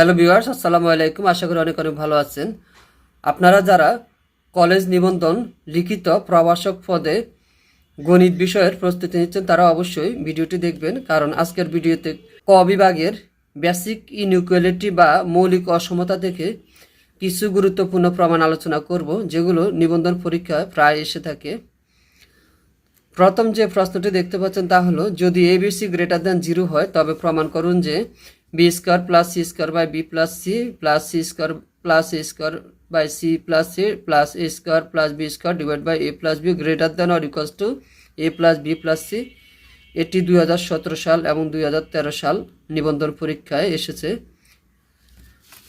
Hello viewers, আসসালামু আলাইকুম। আশা করি অনেক অনেক ভালো আছেন। আপনারা যারা কলেজ নিবন্ধন লিখিত প্রভাষক পদে গণিত বিষয়ের প্রস্তুতি নিচ্ছেন, তারা অবশ্যই ভিডিওটি দেখবেন। কারণ আজকের ভিডিওতে ক বিভাগের বেসিক ইনইকুয়ালিটি বা মৌলিক অসমতা থেকে কিছু গুরুত্বপূর্ণ প্রমাণ আলোচনা করব, যেগুলো নিবন্ধন পরীক্ষায় প্রায় এসে থাকে। প্রথম যে প্রশ্নটি দেখতে পাচ্ছেন তা হলো, যদি এবিসি গ্রেটার দ্যান জিরো হয়, তবে প্রমাণ করুন যে B square plus C square by B plus C plus C square plus A square by C plus A plus A square plus B square divide by A plus B greater than or equals to A plus B plus C এটি দুই হাজার সতেরো সাল এবং দুই হাজার তেরো সাল নিবন্ধন পরীক্ষায় এসেছে।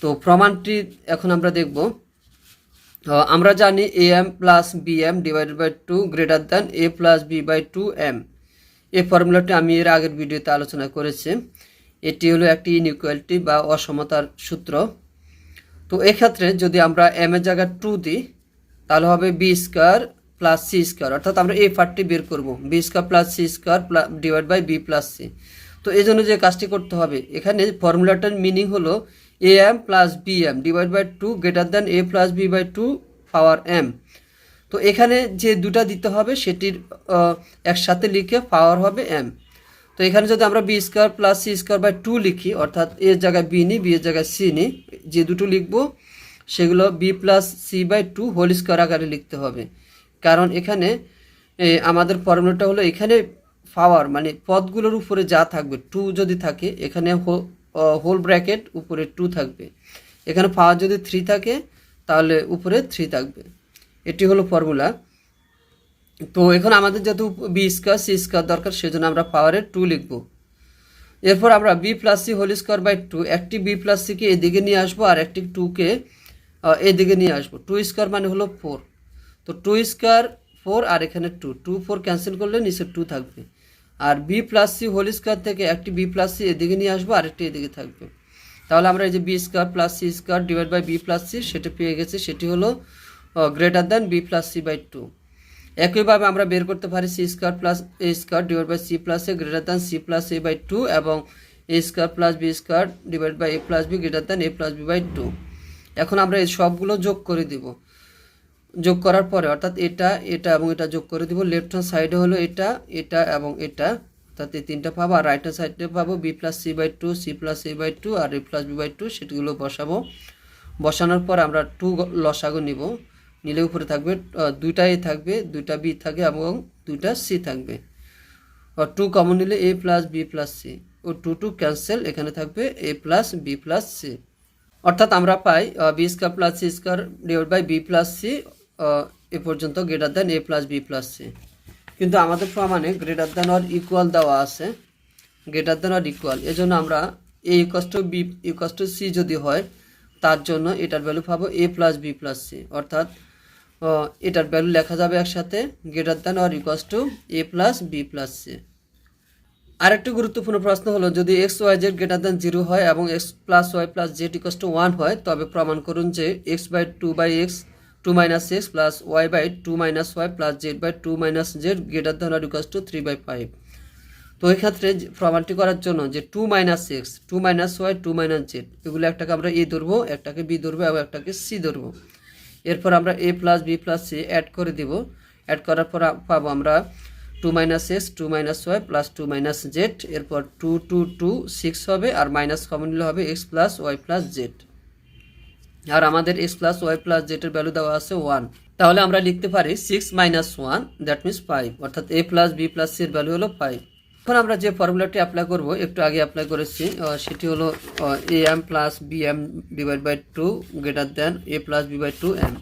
তো প্রমাণটি এখন আমরা দেখব। আমরা জানি A M plus B M divided by two greater than A plus B by two M এই ফর্মুলাটি আমি এর আগের ভিডিওতে আলোচনা করেছি। এটি হলো একটি ইনইকুয়ালিটি বা অসমতার সূত্র। তো এক্ষেত্রে যদি আমরা এম এর জায়গায় টু দিই, তাহলে হবে B square plus C square অর্থাৎ আমরা এই পার্টটি বের করব। B square plus C square divide by B plus C তো এই জন্য যে কাজটি করতে হবে, এখানে ফর্মুলাটার মিনিং হলো A M plus B M divide by two greater than A plus B by two power M তো এখানে যে দুটা দিতে হবে, সেটির একসাথে লিখে পাওয়ার হবে এম তো এখানে যদি আমরা B square plus C square by two লিখি, অর্থাৎ এর জায়গায় বি নিই বি এর জায়গায় সি নিই যে দুটো লিখব, সেগুলো B plus C by two whole square আকারে লিখতে হবে। কারণ এখানে আমাদের ফর্মুলাটা হলো এখানে পাওয়ার মানে পদগুলোর উপরে যা থাকবে টু যদি থাকে, এখানে হোল ব্র্যাকেট উপরে টু থাকবে। এখানে পাওয়ার যদি থ্রি থাকে, তাহলে উপরে থ্রি থাকবে। এটি হলো ফর্মুলা তো এখন আমাদের যেহেতু বি স্কোয়ার সি স্কোয়ার দরকার, সেজন্য আমরা পাওয়ারের টু লিখব। এরপর আমরা B plus C whole square by two একটি বি প্লাস সিকে এদিকে নিয়ে আসব আর একটি টুকে এদিকে নিয়ে আসব। টু স্কোয়ার মানে হলো ফোর তো টু স্কোয়ার ফোর আর এখানে টু টু ফোর ক্যান্সেল করলে নিচে টু থাকবে। আর B plus C whole square থেকে একটি বি প্লাস সি এদিকে নিয়ে আসব আরেকটি এদিকে থাকবে। তাহলে আমরা এই যে B square plus C square divide by B plus C সেটা পেয়ে গেছি। সেটি হলো greater than B plus C by two একইভাবে আমরা বের করতে পারি C square plus A square divide by C plus A greater than C plus A by two এবং A square plus B square divide by A plus B greater than A plus B by two এখন আমরা এই সবগুলো যোগ করে দিব। যোগ করার পরে অর্থাৎ এটা এটা এবং এটা যোগ করে দিব। লেফট হ্যান্ড সাইডে হলো এটা এটা এবং এটা। অর্থাৎ এই তিনটা পাবো আর রাইট হ্যান্ড সাইডে পাবো B plus C by two C plus A by two R A plus B by two সেটিগুলো বসাবো। বসানোর পর আমরা টু লসাগু নিব। নিলে উপরে থাকবে আহ, দুইটাই থাকবে দুইটা বি থাকে এবং দুইটা সি থাকবে। আর টু কমন নিলে A plus B plus C O two two cancel এখানে থাকবে A plus B plus C অর্থাৎ আমরা পাই B square plus C square divide by B plus C এ পর্যন্ত greater than A plus B plus C কিন্তু আমাদের প্রমাণে greater than or equal দেওয়া আছে। গ্রেটার দ্যান অর ইকুয়াল এজন্য আমরা A equals to B equals to C যদি হয় তার জন্য এটার ভ্যালু পাবো A plus B plus C অর্থাৎ এটার ভ্যালু লেখা যাবে একসাথে greater than or equals to A plus B plus C আরেকটি গুরুত্বপূর্ণ প্রশ্ন হলো, যদি X Y Z greater than zero হয় এবং X plus Y plus Z equals to one হয়, তবে প্রমাণ করুন যে X by two by X two minus X plus Y by two minus Y plus Z by two minus Z greater than or equals to three by five তো এই ক্ষেত্রে প্রমাণটি করার জন্য যে two minus X two minus Y two minus Z এগুলো একটাকে আমরা এ ধরবো, একটাকে বি ধরবো এবং একটাকে সি ধরবো। এরপর আমরা A plus B plus C add করে দিব। অ্যাড করার পর পাবো আমরা two minus X two minus Y plus two minus Z এরপর টু টু টু সিক্স হবে আর মাইনাস কমন নিলে হবে X plus Y plus Z আর আমাদের এক্স প্লাস ওয়াই প্লাস জেটের ভ্যালু দেওয়া আছে ওয়ান তাহলে আমরা লিখতে পারি six minus one that means five অর্থাৎ A plus B plus sir value হলো ফাইভ এখন আমরা যে ফর্মুলাটি অ্যাপ্লাই করব, একটু আগে অ্যাপ্লাই করেছি সেটি হলো A M plus B M divide by two greater than A plus B by two M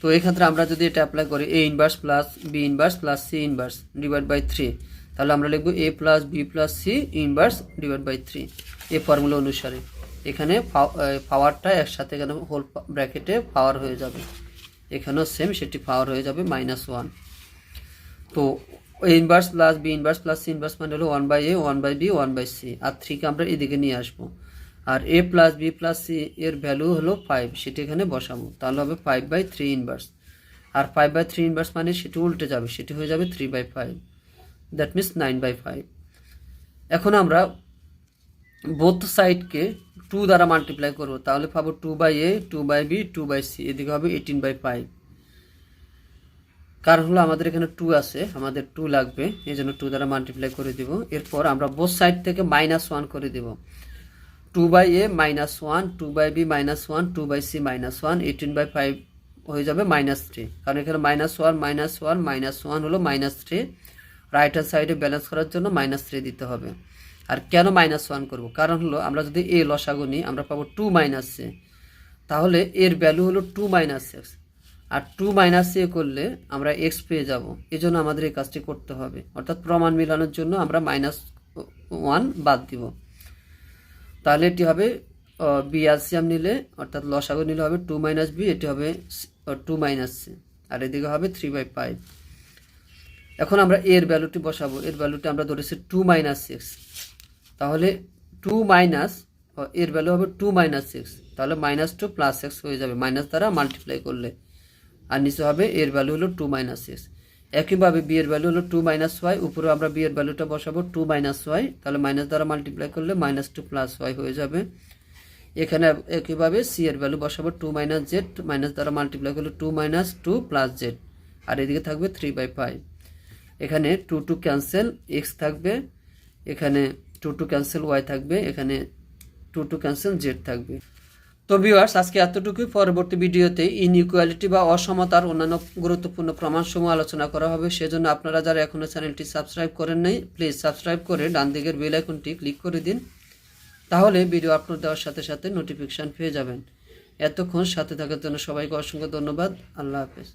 তো এই ক্ষেত্রে আমরা যদি এটা অ্যাপ্লাই করি A inverse plus B inverse plus C inverse divide by three তাহলে আমরা লিখব A plus B plus C inverse divide by three এই ফর্মুলা অনুসারে। এখানে পাওয়ারটা একসাথে এখানে হোল ব্র্যাকেটে পাওয়ার হয়ে যাবে। এখানেও সেম সেটি পাওয়ার হয়ে যাবে মাইনাস ওয়ান তো inverse plus B inverse plus C inverse মানে হলো one by A one by B one by C আর থ্রিকে আমরা এদিকে নিয়ে আসব। আর A plus B plus C এর ভ্যালু হলো ফাইভ সেটি এখানে বসাবো। তাহলে হবে ফাইভ বাই থ্রি ইনভার্স আর ফাইভ বাই থ্রি ইনভার্স মানে সেটি উল্টে যাবে, সেটি হয়ে যাবে three by five that means nine by five এখন আমরা বোথ সাইডকে টু দ্বারা মাল্টিপ্লাই করব। তাহলে পাবো two by A two by B two by C এদিকে হবে এইটিন বাই ফাইভ কারণ হলো আমাদের এখানে টু আছে, আমাদের টু লাগবে, এই জন্য টু দ্বারা মাল্টিপ্লাই করে দিব। এরপর আমরা বোথ সাইড থেকে মাইনাস ওয়ান করে দিব। Two by A minus one two by B minus one two by C minus one eighteen by five হয়ে যাবে মাইনাস থ্রি কারণ এখানে minus one minus one minus one হলো মাইনাস থ্রি রাইট হ্যান্ড সাইডে balance করার জন্য minus three দিতে হবে। আর কেন মাইনাস ওয়ান করব? কারণ হলো আমরা যদি এ লসাগু নিই, আমরা পাবো টু মাইনাস এ তাহলে এর ভ্যালু হলো টু মাইনাস এক্স আর টু মাইনাস এ করলে আমরা এক্স পেয়ে যাব। এই জন্য আমাদের এই কাজটি করতে হবে। অর্থাৎ প্রমাণ মিলানোর জন্য আমরা মাইনাস ওয়ান বাদ দিব। তাহলে এটি হবে বি আলসিয়াম নিলে, অর্থাৎ লসাগু নিলে হবে টু মাইনাস বি এটি হবে টু মাইনাস সি আর এদিকে হবে থ্রি বাই ফাইভ এখন আমরা এর ভ্যালুটি বসাবো। এর ভ্যালুটি আমরা ধরেছি টু মাইনাস সিক্স তাহলে টু মাইনাস এর ভ্যালু হবে টু মাইনাস সিক্স তাহলে মাইনাস টু প্লাস সিক্স হয়ে যাবে। মাইনাস দ্বারা মাল্টিপ্লাই করলে। আর নিচে হবে এর ভ্যালু হলো টু মাইনাস সিক্স একইভাবে বি এর ভ্যালু হলো টু মাইনাস ওয়াই উপরে আমরা বি এর ভ্যালুটা বসাবো টু মাইনাস ওয়াই তাহলে মাইনাস দ্বারা মাল্টিপ্লাই করলে মাইনাস টু প্লাস ওয়াই হয়ে যাবে। এখানে একইভাবে সি এর ভ্যালু বসাবো টু মাইনাস জেড মাইনাস দ্বারা মাল্টিপ্লাই করলে two minus two plus Z আর এদিকে থাকবে থ্রি বাই ফাইভ এখানে টু টু ক্যান্সেল এক্স থাকবে, এখানে টু টু ক্যান্সেল ওয়াই থাকবে, এখানে টু টু ক্যান্সেল জেড থাকবে। তো ভিউয়ার্স আজকে এতটুকুই। পরবর্তী ভিডিওতে ইনইকুয়ালিটি বা অসমতার অন্যান্য গুরুত্বপূর্ণ প্রমাণসমূহ আলোচনা করা হবে। সেজন্য আপনারা যারা এখনও চ্যানেলটি সাবস্ক্রাইব করেন নাই প্লিজ সাবস্ক্রাইব করে ডান দিকের বেল আইকনটি ক্লিক করে দিন। তাহলে ভিডিও আপলোড দেওয়ার সাথে সাথে নোটিফিকেশান পেয়ে যাবেন। এতক্ষণ সাথে থাকার জন্য সবাইকে অসংখ্য ধন্যবাদ। আল্লাহ হাফেজ।